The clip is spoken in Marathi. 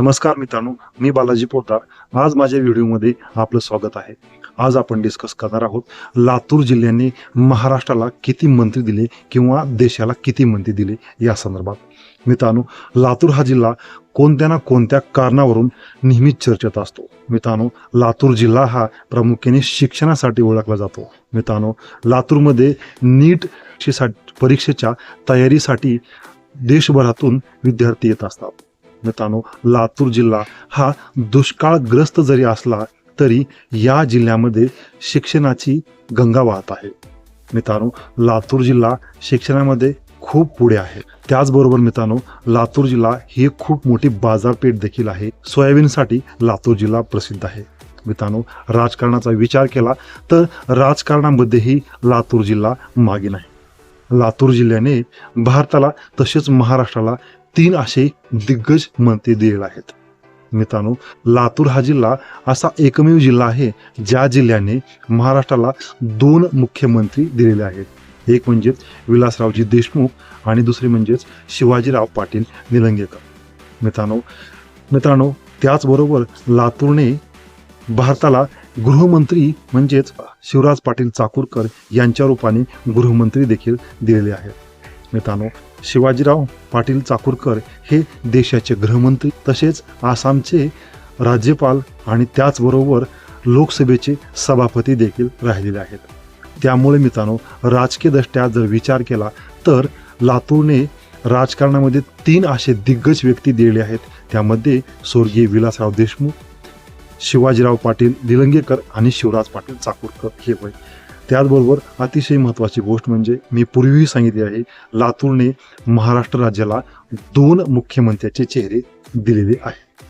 नमस्कार मित्रांनो मी बालाजी पोटार आज माझ्या व्हिडिओमध्ये आपलं स्वागत आहे. आज आपण डिस्कस करणार आहोत लातूर जिल्ह्याने महाराष्ट्राला किती मंत्री दिले किंवा देशाला किती मंत्री दिले या संदर्भात. मित्रांनो लातूर हा जिल्हा कोणत्या ना कोणत्या कारणावरून नेहमीच चर्चेत असतो. मित्रांनो लातूर जिल्हा हा प्रामुख्याने शिक्षणासाठी ओळखला जातो. मित्रांनो लातूरमध्ये नीट परीक्षेच्या तयारीसाठी देशभरातून विद्यार्थी येत असतात. मित्रांनो लातूर जिल्हा हा दुष्काळग्रस्त जरी असला तरी या जिल्ह्यामध्ये शिक्षणाची गंगा वाहत आहे. मित्रांनो लातूर जिल्हा शिक्षणामध्ये खूप पुढे आहे. त्याचबरोबर मित्रांनो लातूर जिल्हा ही एक खूप मोठी बाजारपेठ देखील आहे. सोयाबीनसाठी लातूर जिल्हा प्रसिद्ध आहे. मित्रांनो राजकारणाचा विचार केला तर राजकारणामध्येही लातूर जिल्हा मागे नाही. लातूर जिल्ह्याने भारताला तसेच महाराष्ट्राला तीन असे दिग्गज मंत्री दिलेले आहेत. मित्रांनो लातूर हा जिल्हा असा एकमेव जिल्हा आहे ज्या जिल्ह्याने महाराष्ट्राला दोन मुख्यमंत्री दिलेले आहेत. एक म्हणजे विलासरावजी देशमुख आणि दुसरे म्हणजेच शिवाजीराव पाटील निलंगेकर. मित्रांनो मित्रांनो त्याचबरोबर लातूरने भारताला गृहमंत्री म्हणजेच शिवराज पाटील चाकूरकर यांच्या रूपाने गृहमंत्री देखील दिलेले आहेत. मित्रांनो शिवाजीराव पाटील चाकूरकर हे देशाचे गृहमंत्री तसेच आसामचे राज्यपाल आणि त्याचबरोबर लोकसभेचे सभापती देखील राहिलेले आहेत. त्यामुळे मित्रांनो राजकीय दृष्ट्या जर विचार केला तर लातूरने राजकारणामध्ये तीन असे दिग्गज व्यक्ती दिलेले आहेत. त्यामध्ये स्वर्गीय विलासराव देशमुख शिवाजीराव पाटील निलंगेकर आणि शिवराज पाटील चाकूरकर हे होय. त्याचबरोबर अतिशय महत्त्वाची गोष्ट म्हणजे मी पूर्वीही सांगितली आहे लातूरने महाराष्ट्र राज्याला दोन मुख्यमंत्र्याचे चेहरे दिलेले आहेत.